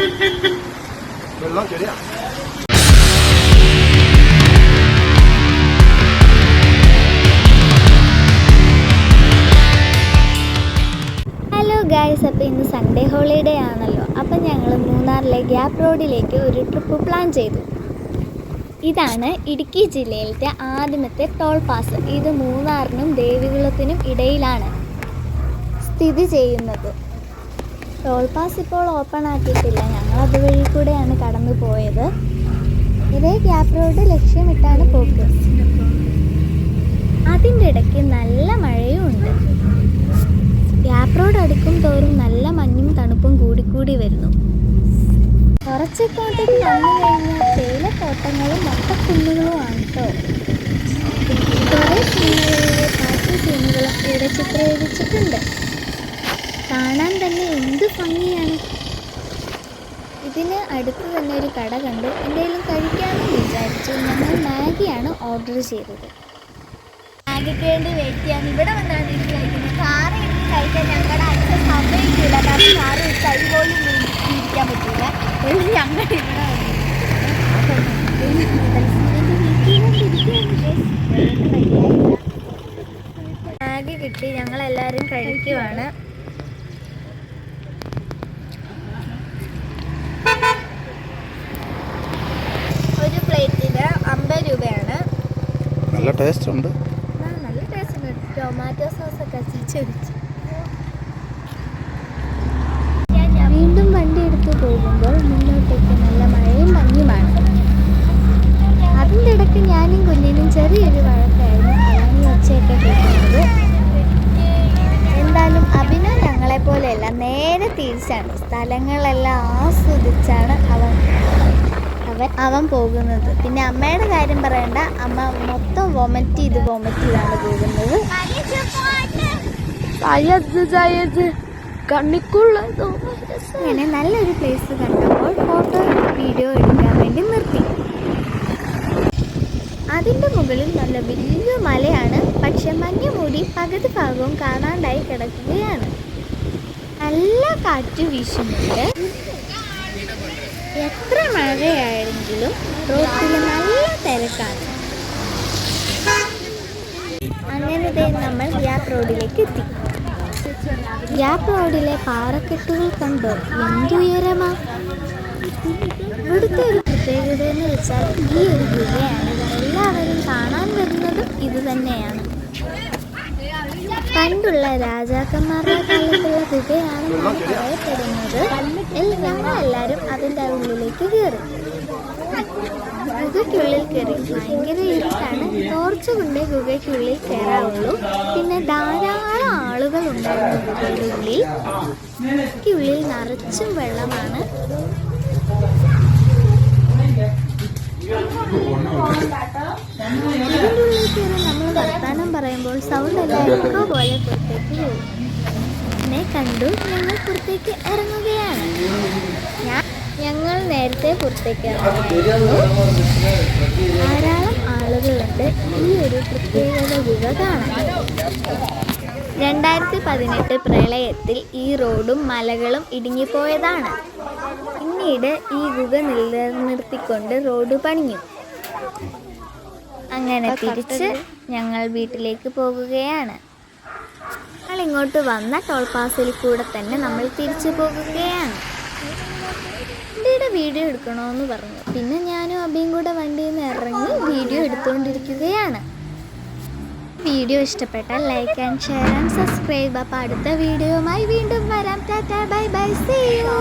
വെള്ളം ഗായ്സ് അപ്പോൾ ഇന്ന് സൺഡേ ഹോളിഡേ ആണല്ലോ. അപ്പം ഞങ്ങൾ മൂന്നാറിലെ ഗ്യാപ് റോഡിലേക്ക് ഒരു ട്രിപ്പ് പ്ലാൻ ചെയ്തു. ഇതാണ് ഇടുക്കി ജില്ലയിലത്തെ ആദ്യമത്തെ ടോൾ പാസ് ഇത് മൂന്നാറിനും ദേവികുളത്തിനും ഇടയിലാണ് സ്ഥിതി ചെയ്യുന്നത്. ടോൾ പാസ് ഇപ്പോൾ ഓപ്പൺ ആക്കിയിട്ടില്ല. ഞങ്ങൾ അതുവഴി കൂടെയാണ് കടന്നു പോയത്. ഇതേ ഗ്യാപ്പ് റോഡ് ലക്ഷ്യമിട്ടാണ് പോക്ക്. അതിന്റെ ഇടയ്ക്ക് നല്ല മഴയും ഉണ്ട്. ഗ്യാപ്പ് റോഡ് അടുക്കും തോറും നല്ല മഞ്ഞും തണുപ്പും കൂടിക്കൂടി വരുന്നു. കുറച്ചൊക്കെ വന്നു കഴിഞ്ഞാൽ തേയിലത്തോട്ടങ്ങളും മൊത്തക്കുന്നുകളുമാണ് കേട്ടോ കുറേ സിനിമകളിലെ പാട്ട് സീനുകളും ഇവിടെ ചിത്രീകരിച്ചിട്ടുണ്ട്. കാണാൻ തന്നെ എന്ത് ഭംഗിയാണ്. ഇതിന് അടുത്ത് തന്നെ ഒരു കട കണ്ടു. എന്തെങ്കിലും കഴിക്കാമെന്ന് വിചാരിച്ചു. ഞങ്ങൾ മാഗിയാണ് ഓർഡർ ചെയ്തത്. മാഗിക്ക് വേണ്ടി വെയിറ്റ് ചെയ്യാൻ ഇവിടെ വന്നാണ് എനിക്ക് കഴിക്കുന്നത് കാറ് എടുത്ത് കഴിക്കാൻ ഞങ്ങളുടെ അച്ഛൻ സമയത്തില്ല കാരണം കാറ് കൈ പോലും ഇരിക്കാൻ പറ്റില്ല അതുകൊണ്ട് ഞങ്ങൾ ഇവിടെ മാഗി കിട്ടി. ഞങ്ങളെല്ലാവരും കഴിക്കുവാണ്. ഒരു പ്ലേറ്റിന് അമ്പത് രൂപയാണ്. നല്ല ടേസ്റ്റ് ഉണ്ട് നല്ല ടേസ്റ്റ് ഉണ്ട് ടൊമാറ്റോ സോസ് ഒക്കെ വീണ്ടും വണ്ടി എടുത്ത് പോകുമ്പോൾ മുന്നോട്ടേക്ക് നല്ല മഴയും മഞ്ഞുമാണ് അതിന്റെ ഇടയ്ക്ക് ഞാനും കുഞ്ഞിനും ചെറിയൊരു തിരിച്ചാണ് സ്ഥലങ്ങളെല്ലാം ആസ്വദിച്ചാണ് അവൻ അവൻ അവൻ പോകുന്നത്. പിന്നെ അമ്മയുടെ കാര്യം പറയണ്ട. അമ്മ മൊത്തം വൊമറ്റ് ചെയ്ത് വൊമറ്റ് ചെയ്താണ് പോകുന്നത്. അങ്ങനെ നല്ലൊരു പ്ലേസ് കണ്ടപ്പോൾ ഫോട്ടോ വീഡിയോ എടുക്കാൻ വേണ്ടി നിർത്തി. അതിന്റെ മുകളിൽ നല്ല വലിയ മലയാണ്. പക്ഷെ മഞ്ഞ് മൂടി പകുതി ഭാഗവും കാണാണ്ടായി കിടക്കുകയാണ്. നല്ല കാറ്റ് വീശുന്നുണ്ട്. എത്ര മഴയായെങ്കിലും റോഡിൽ നല്ല തിരക്കാണ്. അങ്ങനെ നമ്മൾ ഗ്യാപ് റോഡിലേക്ക് എത്തി. ഗ്യാപ് റോഡിലെ പാറക്കെട്ടുകൾ കണ്ടോ? എന്തുയരമാ ഇവിടുത്തെ ഒരു പ്രത്യേകത എന്ന് വെച്ചാൽ ഈ ഒരു ഗുഹയാണ്. എല്ലാവരും കാണാൻ വരുന്നതും ഇത് തന്നെയാണ്. പണ്ടുള്ള രാജാക്കന്മാരുടെ കാലത്തുള്ള ഗുഹയാണെന്നാണ് പറയപ്പെടുന്നത്. ഞങ്ങൾ ഞങ്ങളെല്ലാവരും അതിന്റെ ഉള്ളിലേക്ക് കയറി. ഗുഹയ്ക്കുള്ളിൽ കയറി ഭയങ്കര ഇരുട്ടാണ്. ടോർച്ച് കൊണ്ടേ ഗുഹയ്ക്കുള്ളിൽ കയറാവുള്ളൂ. പിന്നെ ധാരാളം ആളുകൾ ഉണ്ടായിരുന്നു ഗുഹയുടെ ഉള്ളിൽ ഗുഹയ്ക്കുള്ളിൽ നിറച്ചും വെള്ളമാണ്. ഇതിന്റെ ഉള്ളിൽ കയറി നമ്മൾ വർത്താനം പറയുമ്പോൾ സൗണ്ട് എല്ലാവർക്കും പോലെ പുറത്തേക്ക് പോകും. എന്നെ കണ്ടു ഞങ്ങൾ പുറത്തേക്ക് ഇറങ്ങുകയാണ്. ഞാൻ ഞങ്ങൾ നേരത്തെ പുറത്തേക്ക് ഇറങ്ങിയിരുന്നു ധാരാളം ആളുകളുണ്ട് ഈ ഒരു പ്രത്യേകത ഗുഹ കാണാൻ. രണ്ടായിരത്തി പതിനെട്ട് പ്രളയത്തിൽ ഈ റോഡും മലകളും ഇടുങ്ങിപ്പോയതാണ്. പിന്നീട് ഈ ഗുഹ നിലനിർത്തിക്കൊണ്ട് റോഡ് പണിഞ്ഞു. അങ്ങനെ തിരിച്ച് ഞങ്ങൾ വീട്ടിലേക്ക് പോകുകയാണ്. ഞങ്ങൾ ഇങ്ങോട്ട് വന്ന ടോൾ പാസിൽ കൂടെ തന്നെ നമ്മൾ തിരിച്ചു പോകുകയാണ്. വണ്ടിയുടെ വീഡിയോ എടുക്കണമെന്ന് പറഞ്ഞു. പിന്നെ ഞാനും അബിയും കൂടെ വണ്ടിയിൽ നിന്ന് ഇറങ്ങി വീഡിയോ എടുത്തുകൊണ്ടിരിക്കുകയാണ്. വീഡിയോ ഇഷ്ടപ്പെട്ടാൽ like and share and subscribe അപ്പോൾ അടുത്ത വീഡിയോയുമായി വീണ്ടും വരാം. Tata bye bye. See you